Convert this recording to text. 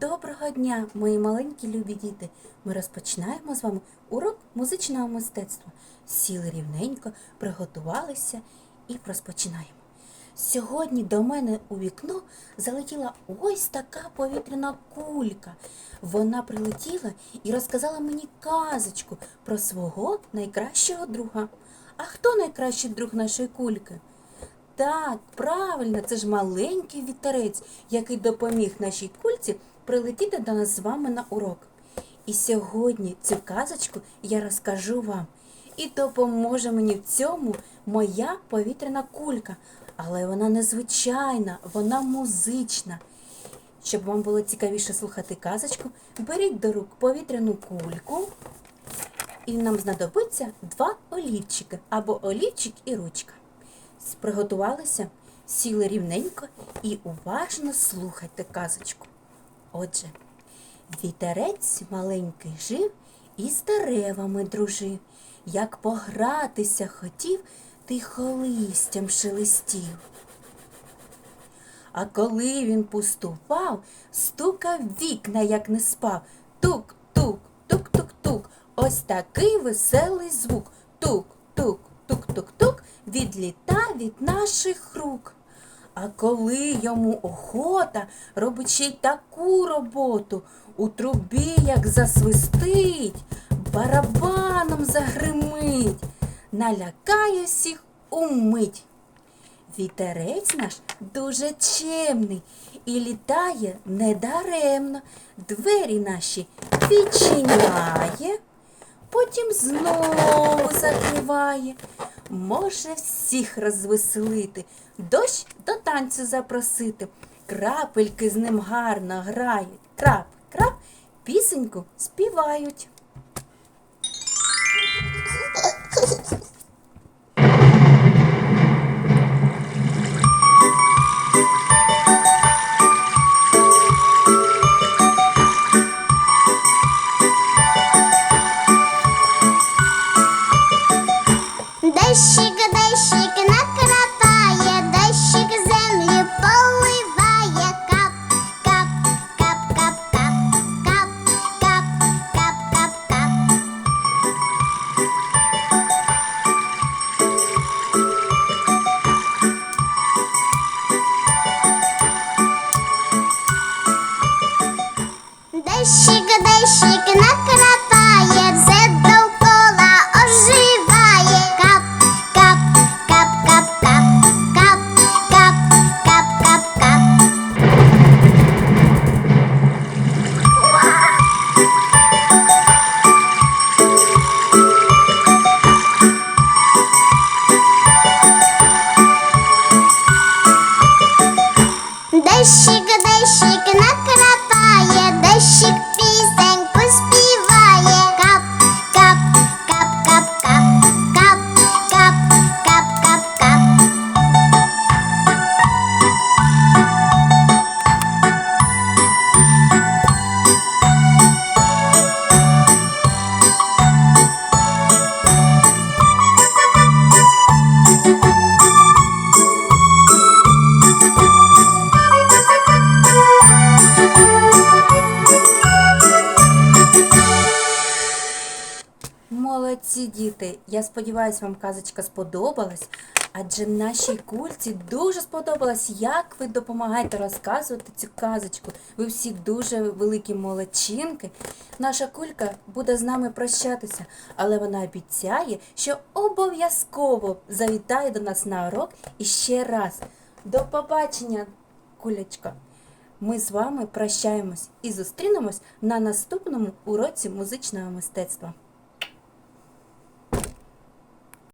Доброго дня, мої маленькі любі діти. Ми розпочинаємо з вами урок музичного мистецтва. Сіли рівненько, приготувалися і розпочинаємо. Сьогодні до мене у вікно залетіла ось така повітряна кулька. Вона прилетіла і розказала мені казочку про свого найкращого друга. А хто найкращий друг нашої кульки? Так, правильно, це ж маленький вітерець, який допоміг нашій кульці прилетіти до нас з вами на урок. І сьогодні цю казочку я розкажу вам. І допоможе мені в цьому моя повітряна кулька. Але вона незвичайна, вона музична. Щоб вам було цікавіше слухати казочку, беріть до рук повітряну кульку, і нам знадобиться два олівчики або олівчик і ручка. Приготувалися, сіли рівненько і уважно слухайте казочку. Отже, вітерець маленький жив і з деревами дружив. Як погратися хотів, тихо листям шелестів. А коли він пустував, стукав вікна, як не спав. Тук, тук, тук, тук, тук. Ось такий веселий звук. Тук, тук, тук, тук, тук. Відліта від наших рук. А коли йому охота робить ще й таку роботу, у трубі як засвистить, барабаном загримить, налякає всіх умить. Вітерець наш дуже чемний і літає недаремно. Двері наші відчиняє, потім знову закриває. Може всіх розвеселити, дощ до танцю запросити. Крапельки з ним гарно грають. Крап, крап, пісеньку співають. Şıgıday şıgına kırar Молодці діти! Я сподіваюся, вам казочка сподобалась, адже нашій кульці дуже сподобалось, як ви допомагаєте розказувати цю казочку. Ви всі дуже великі молодчинки. Наша кулька буде з нами прощатися, але вона обіцяє, що обов'язково завітає до нас на урок і ще раз. До побачення, кулечка! Ми з вами прощаємось і зустрінемось на наступному уроці музичного мистецтва.